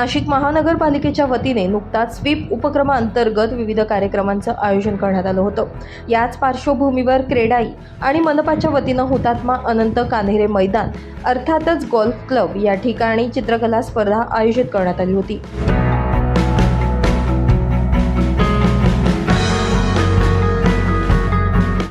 नाशिक महानगरपालिकेच्या वतीने नुकताच स्वीप उपक्रमाअंतर्गत विविध कार्यक्रमांचं आयोजन करण्यात आलं होतं. याच पार्श्वभूमीवर क्रेडाई आणि मनपाच्या वतीनं हुतात्मा अनंत कान्हेरे मैदान अर्थातच गोल्फ क्लब या ठिकाणी चित्रकला स्पर्धा आयोजित करण्यात आली होती.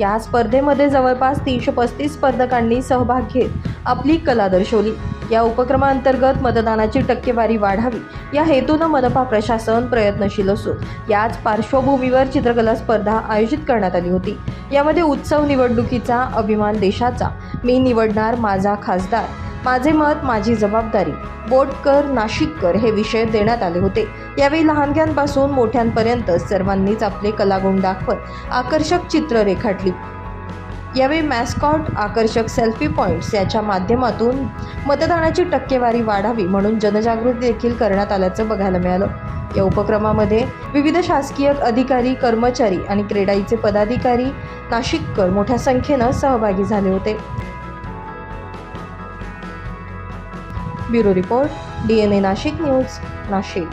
या स्पर्धेमध्ये जवळपास तीनशे पस्तीस स्पर्धकांनी सहभाग घेत आपली कला दर्शवली. या उपक्रमांतर्गत मतदानाची टक्केवारी वाढावी. या हेतूनं मनपा प्रशासन प्रयत्नशील असून याच पार्श्वभूमीवर चित्रकला स्पर्धा आयोजित करण्यात आली होती. यामध्ये उत्सव निवडणुकीचा अभिमान देशाचा. मी निवडणार माझा खासदार. माझे मत माझी जबाबदारी. बोटकर नाशिककर हे विषय देण्यात आले होते. यावेळी लहानग्यांपासून मोठ्यांपर्यंत सर्वांनीच आपले कलागुण दाखवत आकर्षक चित्र रेखाटली यावेळी मॅस्कॉट आकर्षक सेल्फी पॉईंट्स याच्या माध्यमातून मतदानाची टक्केवारी वाढावी म्हणून जनजागृती देखील करण्यात आल्याचं बघायला मिळालं. या उपक्रमामध्ये विविध शासकीय अधिकारी कर्मचारी आणि क्रेडाईचे पदाधिकारी नाशिककर मोठ्या संख्येनं सहभागी झाले होते. Bureau report D N A Nashik news Nashik.